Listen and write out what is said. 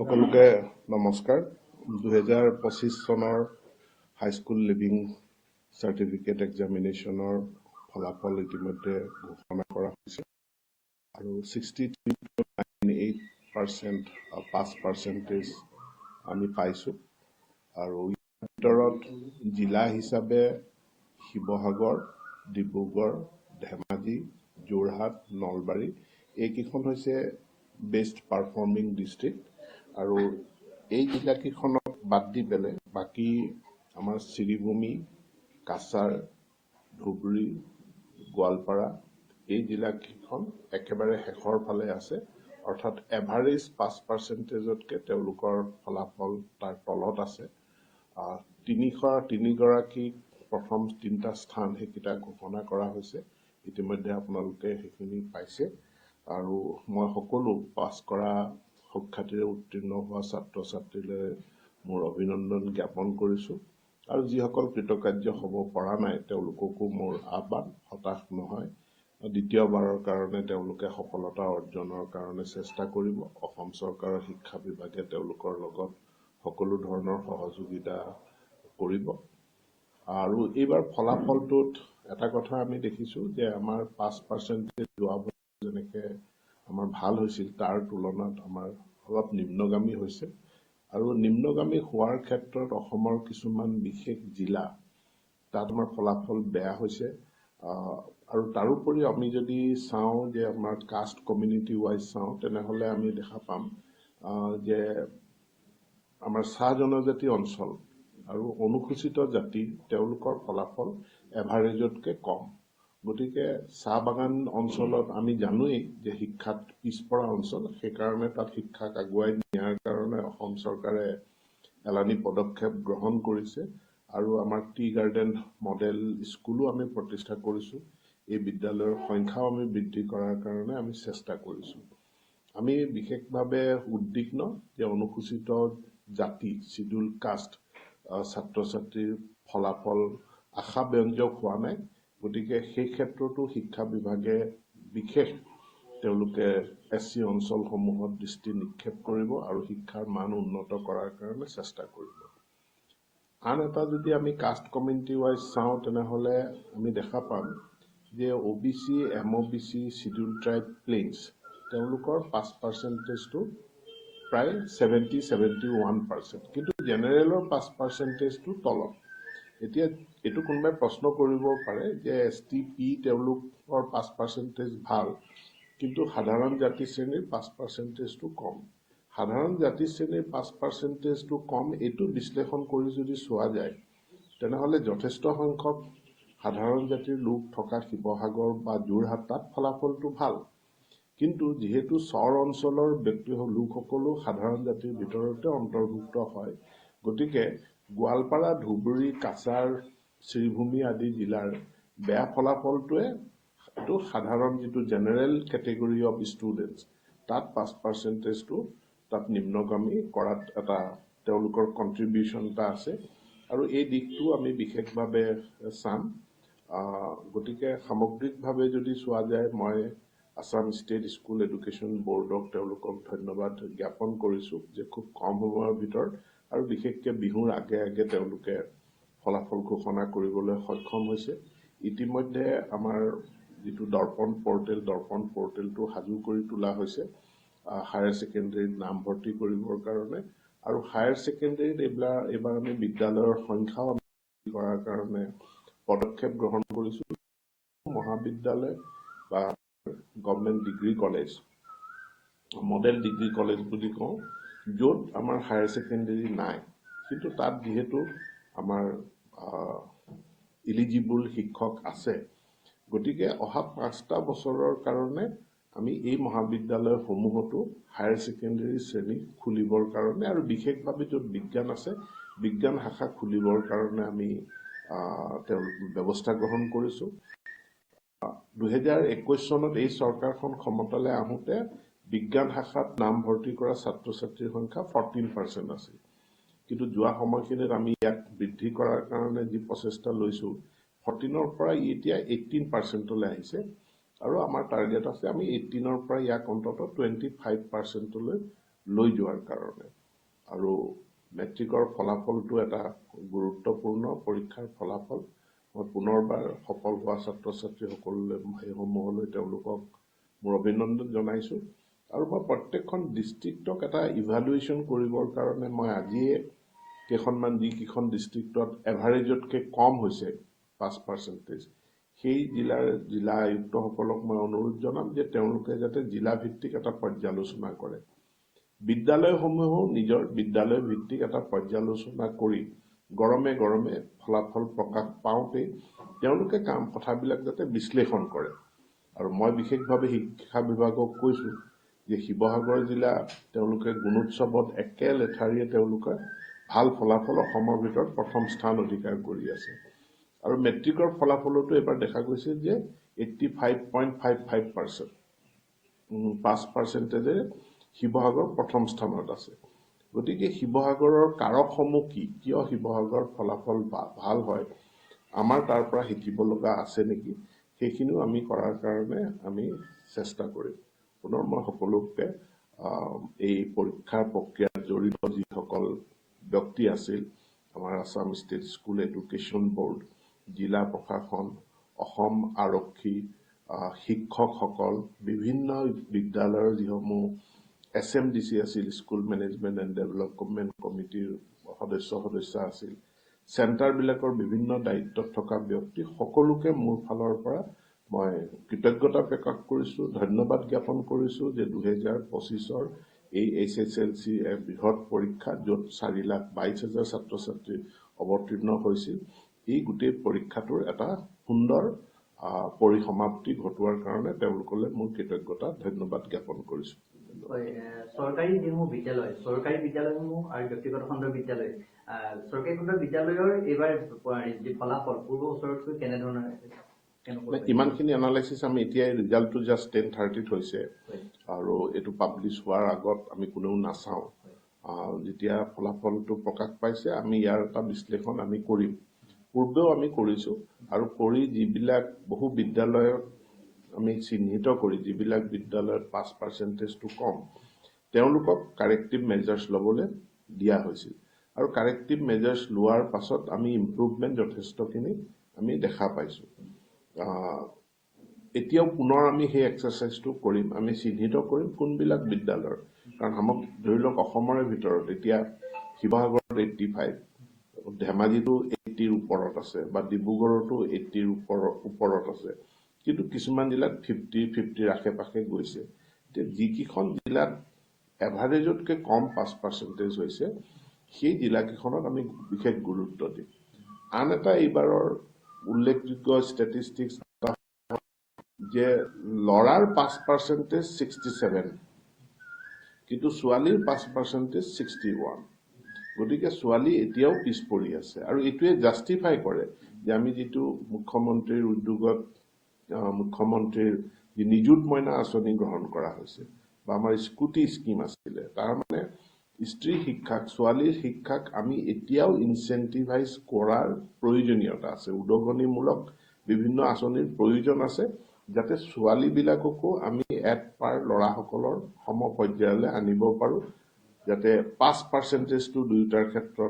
সকলোকে নমস্কাৰ। দুহেজাৰ পঁচিছ চনৰ হাইস্কুল লিভিং চাৰ্টিফিকেট এক্সামিনেশ্যনৰ ফলাফল ইতিমধ্যে ঘোষণা কৰা হৈছে। আৰু sixty three nine eight percent pass percentage আমি পাইছোঁ। আৰু ইয়াৰ ভিতৰত জিলা হিচাপে শিৱসাগৰ ডিব্ৰুগড় ধেমাজি যোৰহাট নলবাৰী এইকেইখন হৈছে বেষ্ট পাৰফৰ্মিং ডিষ্ট্ৰিক্ট আৰু এই জিলাকেইখনক বাদ দি পেলাই বাকী আমাৰ শ্ৰীভূমি কাছাৰ ধুবুৰী গোৱালপাৰা এই জিলাকেইখন একেবাৰে শেষৰ ফালে আছে। অৰ্থাৎ এভাৰেজ পাঁচ পাৰ্চেণ্টেজতকৈ তেওঁলোকৰ ফলাফল তাৰ তলত আছে। তিনিশ তিনিগৰাকী প্ৰথম তিনিটা স্থান সেইকেইটা ঘোষণা কৰা হৈছে। ইতিমধ্যে আপোনালোকে সেইখিনি পাইছে। আৰু মই সকলো পাছ কৰা সুখ্যাতিৰে উত্তীৰ্ণ হোৱা ছাত্ৰ ছাত্ৰীলৈ মোৰ অভিনন্দন জ্ঞাপন কৰিছোঁ। আৰু যিসকল কৃতকাৰ্য হ'ব পৰা নাই তেওঁলোককো মোৰ আহ্বান হতাশ নহয়। দ্বিতীয়বাৰৰ কাৰণে তেওঁলোকে সফলতা অৰ্জনৰ কাৰণে চেষ্টা কৰিব। অসম চৰকাৰৰ শিক্ষা বিভাগে তেওঁলোকৰ লগত সকলো ধৰণৰ সহযোগিতা কৰিব। আৰু এইবাৰ ফলাফলটোত এটা কথা আমি দেখিছোঁ যে আমাৰ পাঁচ পাৰ্চেণ্টেজ যোৱা বছৰ যেনেকে আমাৰ ভাল হৈছিল তাৰ তুলনাত আমাৰ অলপ নিম্নগামী হৈছে। আৰু নিম্নগামী হোৱাৰ ক্ষেত্ৰত অসমৰ কিছুমান বিশেষ জিলা তাত আমাৰ ফলাফল বেয়া হৈছে। আৰু তাৰোপৰি আমি যদি চাওঁ যে আমাৰ কাষ্ট কমিউনিটি ৱাইজ চাওঁ তেনেহ'লে আমি দেখা পাম যে আমাৰ চাহ জনজাতি অঞ্চল আৰু অনুসূচিত জাতি তেওঁলোকৰ ফলাফল এভাৰেজতকৈ কম। গতিকে চাহ বাগান অঞ্চলত আমি জানোৱেই যে শিক্ষাত পিছপৰা অঞ্চল সেইকাৰণে তাত শিক্ষাক আগুৱাই নিয়াৰ কাৰণে অসম চৰকাৰে এলানি পদক্ষেপ গ্ৰহণ কৰিছে। আৰু আমাৰ টি গাৰ্ডেন মডেল স্কুলো আমি প্ৰতিষ্ঠা কৰিছোঁ। এই বিদ্যালয়ৰ সংখ্যাও আমি বৃদ্ধি কৰাৰ কাৰণে আমি চেষ্টা কৰিছোঁ। আমি বিশেষভাৱে উদ্বিগ্ন যে অনুসূচিত জাতি চিডুল কাষ্ট ছাত্ৰ ছাত্ৰীৰ ফলাফল আশাব্যঞ্জক হোৱা নাই। গতিকে সেই ক্ষেত্ৰতো শিক্ষা বিভাগে বিশেষ তেওঁলোকে এছ চি অঞ্চলসমূহত দৃষ্টি নিক্ষেপ কৰিব আৰু শিক্ষাৰ মান উন্নত কৰাৰ কাৰণে চেষ্টা কৰিব। আন এটা যদি আমি কাষ্ট কমিউনিটি ৱাইজ চাওঁ তেনেহ'লে আমি দেখা পাম যে O' B C M O' B C schedule tribe plains তেওঁলোকৰ পাঁচ পাৰ্চেণ্টেজটো প্ৰায় ছেভেণ্টি ছেভেণ্টি ওৱান পাৰ্চেণ্ট কিন্তু জেনেৰেলৰ পাঁচ পাৰ্চেণ্টেজটো তলত। এতিয়া এইটো কোনোবাই প্ৰশ্ন কৰিব পাৰে যে এছ টি পি তেওঁলোকৰ পাঁচ পাৰ্চেণ্টেজ ভাল কিন্তু সাধাৰণ জাতি শ্ৰেণীৰ পাঁচ পাৰ্চেণ্টেজটো কম। সাধাৰণ জাতি শ্ৰেণীৰ পাঁচ পাৰ্চেণ্টেজটো কম এইটো বিশ্লেষণ কৰি যদি চোৱা যায় তেনেহ'লে যথেষ্ট সংখ্যক সাধাৰণ জাতিৰ লোক থকা শিৱসাগৰ বা যোৰহাট তাত ফলাফলটো ভাল। কিন্তু যিহেতু চৰ অঞ্চলৰ ব্যক্তি লোকসকলো সাধাৰণ জাতিৰ ভিতৰতে অন্তৰ্ভুক্ত হয় গতিকে গোৱালপাৰা ধুবুৰী কাছাৰ শ্ৰীভূমি আদি জিলাৰ বেয়া ফলাফলটোৱে এইটো সাধাৰণ যিটো জেনেৰেল কেটেগৰী অফ ষ্টুডেণ্টছ তাত পাঁচ পাৰ্চেণ্টেজটো তাত নিম্নগামী কৰাত এটা তেওঁলোকৰ কণ্ট্ৰিবিউশ্যন এটা আছে। আৰু এই দিশটো আমি বিশেষভাৱে চাম। গতিকে সামগ্ৰিকভাৱে যদি চোৱা যায় মই আছাম ষ্টেট স্কুল এডুকেশ্যন বৰ্ডক তেওঁলোকক ধন্যবাদ জ্ঞাপন কৰিছোঁ যে খুব কম সময়ৰ ভিতৰত আৰু বিশেষকৈ বিহুৰ আগে আগে তেওঁলোকে ফলাফল ঘোষণা কৰিবলৈ সক্ষম হৈছে। ইতিমধ্যে আমাৰ যিটো দৰ্পণ পৰ্টেল দৰ্পণ পৰ্টেলটো সাজু কৰি তোলা হৈছে হায়াৰ ছেকেণ্ডেৰীত নামভৰ্তি কৰিবৰ কাৰণে। আৰু হায়াৰ ছেকেণ্ডেৰীত এইবিলাক এইবাৰ আমি বিদ্যালয়ৰ সংখ্যাও কৰাৰ কাৰণে পদক্ষেপ গ্ৰহণ কৰিছোঁ। মহাবিদ্যালয় বা government degree college model degree college বুলি কওঁ। য'ত আমাৰ হায়াৰ ছেকেণ্ডেৰী নাই। কিন্তু তাত যিহেতু আমাৰ ইলিজিবল শিক্ষক আছে গতিকে অহা পাঁচটা বছৰৰ কাৰণে আমি এই মহাবিদ্যালয়সমূহতো হায়াৰ ছেকেণ্ডেৰী শ্ৰেণী খুলিবৰ কাৰণে আৰু বিশেষভাৱে য'ত বিজ্ঞান আছে বিজ্ঞান শাখা খুলিবৰ কাৰণে আমি তেওঁলোক ব্যৱস্থা গ্ৰহণ কৰিছোঁ। দুহেজাৰ একৈছ চনত এই চৰকাৰখন ক্ষমতালৈ আহোঁতে বিজ্ঞান শাখাত নামভৰ্তি কৰা ছাত্ৰ ছাত্ৰীৰ সংখ্যা ফৰ্টিন পাৰ্চেণ্ট আছিল। কিন্তু যোৱা সময়খিনিত আমি ইয়াক বৃদ্ধি কৰাৰ কাৰণে যি প্ৰচেষ্টা লৈছোঁ ফৰ্টিনৰ পৰা ই এতিয়া এইটিন পাৰ্চেণ্টলৈ আহিছে আৰু আমাৰ টাৰ্গেট আছে আমি এইটিনৰ পৰা ইয়াক অন্ততঃ টুৱেণ্টি ফাইভ পাৰ্চেণ্টলৈ লৈ যোৱাৰ কাৰণে। আৰু মেট্ৰিকৰ ফলাফলটো এটা গুৰুত্বপূৰ্ণ পৰীক্ষাৰ ফলাফল। মই পুনৰবাৰ সফল হোৱা ছাত্ৰ ছাত্ৰীসকললৈ সেইসমূহলৈ তেওঁলোকক মোৰ অভিনন্দন জনাইছোঁ। আৰু মই প্ৰত্যেকখন ডিষ্ট্ৰিক্টক এটা ইভালুৱেশ্যন কৰিবৰ কাৰণে মই আজিয়ে কেইখনমান যিকেইখন ডিষ্ট্ৰিক্টত এভাৰেজতকৈ কম হৈছে পাঁচ পাৰ্চেণ্টেজ সেই জিলাৰ জিলা আয়ুক্তসকলক মই অনুৰোধ জনাম যে তেওঁলোকে যাতে জিলাভিত্তিক এটা পৰ্যালোচনা কৰে। বিদ্যালয়সমূহেও নিজৰ বিদ্যালয় ভিত্তিক এটা পৰ্যালোচনা কৰি গৰমে গৰমে ফলাফল প্ৰকাশ পাওঁতেই তেওঁলোকে কাম কথাবিলাক যাতে বিশ্লেষণ কৰে। আৰু মই বিশেষভাৱে শিক্ষা বিভাগক কৈছোঁ যে শিৱসাগৰ জিলা তেওঁলোকে গুণোৎসৱত একে লেঠাৰিয়ে তেওঁলোকে ভাল ফলাফল অসমৰ ভিতৰত প্ৰথম স্থান অধিকাৰ কৰি আছে। আৰু মেট্ৰিকৰ ফলাফলতো এইবাৰ দেখা গৈছে যে eighty five point five five percent পাঁচ পাৰ্চেণ্টেজেৰে শিৱসাগৰ প্ৰথম স্থানত আছে। গতিকে শিৱসাগৰৰ কাৰকসমূহ কি? কিয় শিৱসাগৰ ফলাফল ভাল হয়? আমাৰ তাৰ পৰা শিকিব লগা আছে নেকি? সেইখিনিও আমি কৰাৰ কাৰণে আমি চেষ্টা কৰিম। পুনৰ মই সকলোকে এই পৰীক্ষাৰ প্ৰক্ৰিয়াত জড়িত যিসকল ব্যক্তি আছিল আমাৰ Assam state school education board জিলা প্ৰশাসন অসম আৰক্ষী শিক্ষকসকল বিভিন্ন বিদ্যালয়ৰ যিসমূহ এছ এম ডি চি আছিল স্কুল মেনেজমেণ্ট এণ্ড ডেভেলপমেণ্ট কমিটিৰ সদস্য সদস্য আছিল চেণ্টাৰবিলাকৰ বিভিন্ন দায়িত্বত থকা ব্যক্তি সকলোকে মোৰ ফালৰ পৰা মই কৃতজ্ঞতা প্ৰকাশ কৰিছোঁ ধন্যবাদ জ্ঞাপন কৰিছোঁ যে দুহেজাৰ পঁচিছৰ এই এইচ এছ এল চি এক বৃহৎ পৰীক্ষা য'ত চাৰি লাখ বাইছ হাজাৰ ছাত্ৰ ছাত্ৰী অৱতীৰ্ণ হৈছিল। এই গোটেই পৰীক্ষাটোৰ এটা সুন্দৰ পৰিসমাপ্তি ঘটোৱাৰ কাৰণে তেওঁলোকলৈ মোৰ কৃতজ্ঞতা ধন্যবাদ জ্ঞাপন কৰিছোঁ। চৰকাৰী যিসমূহ বিদ্যালয় চৰকাৰী বিদ্যালয়সমূহ আৰু ব্যক্তিগত খণ্ডৰ বিদ্যালয় চৰকাৰী খণ্ডৰ বিদ্যালয়ৰ এইবাৰ যি ফলাফল পূৰ্ব বছৰতকৈ কেনেধৰণৰ? ইমানখিনি এনালাইচিছ আমি এতিয়াই ৰিজাল্টটো জাষ্ট টেন থাৰ্টিত হৈছে। আৰু এইটো পাব্লিছ হোৱাৰ আগত আমি কোনেও নাচাওঁ। যেতিয়া ফলাফলটো প্ৰকাশ পাইছে আমি ইয়াৰ এটা বিশ্লেষণ আমি কৰিম। পূৰ্বেও আমি কৰিছোঁ। আৰু কৰি যিবিলাক বহু বিদ্যালয়ত আমি চিহ্নিত কৰি যিবিলাক বিদ্যালয়ত পাছ পাৰ্চেণ্টেজটো কম তেওঁলোকক কাৰেক্টিভ মেজাৰ্ছ ল'বলৈ দিয়া হৈছিল। আৰু কাৰেক্টিভ মেজাৰ্ছ লোৱাৰ পাছত আমি ইম্প্ৰুভমেণ্ট যথেষ্টখিনি আমি দেখা পাইছোঁ। এতিয়াও পুনৰ আমি সেই এক্সাৰচাইজটো কৰিম আমি চিহ্নিত কৰিম কোনবিলাক বিদ্যালয়ৰ। কাৰণ আমাক ধৰি লওক অসমৰে ভিতৰত এতিয়া শিৱসাগৰত এইট্টি ফাইভ ধেমাজিতো এইট্টিৰ ওপৰত আছে বা ডিব্ৰুগড়তো এইট্টিৰ ওপৰত ওপৰত আছে। কিন্তু কিছুমান জিলাত ফিফটি ফিফটিৰ আশে পাশে গৈছে। এতিয়া যিকেইখন জিলাত এভাৰেজতকৈ কম পাঁচ পাৰ্চেণ্টেজ হৈছে সেই জিলাকেইখনত আমি বিশেষ গুৰুত্ব দিম। আন এটা এইবাৰৰ উল্লেখযোগ্য ষ্টেটিষ্টিক্স যে ল'ৰাৰ পাঁচ পাৰ্চেণ্টেজ ছিক্সটি ছেভেন কিন্তু ছোৱালীৰ পাঁচ পাৰ্চেণ্টেজ ছিক্সটি ওৱান গতিকে ছোৱালী এতিয়াও পিছ পৰি আছে আৰু এইটোৱে জাষ্টিফাই কৰে যে আমি যিটো মুখ্যমন্ত্ৰীৰ উদ্যোগত মুখ্যমন্ত্ৰীৰ যি নিযুত মইনা আঁচনি গ্ৰহণ কৰা হৈছে বা আমাৰ স্কুটি স্কিম আছিলে তাৰ মানে স্ত্ৰী শিক্ষাক ছোৱালীৰ শিক্ষাক আমি এতিয়াও ইনচেণ্টিভাইজ কৰাৰ প্ৰয়োজনীয়তা আছে। উদগনিমূলক বিভিন্ন আঁচনিৰ প্ৰয়োজন আছে যাতে ছোৱালীবিলাককো আমি এট পাৰ ল'ৰাসকলৰ সম পৰ্যায়লৈ আনিব পাৰোঁ যাতে পাছ পাৰ্চেণ্টেজটো দুয়োটাৰ ক্ষেত্ৰত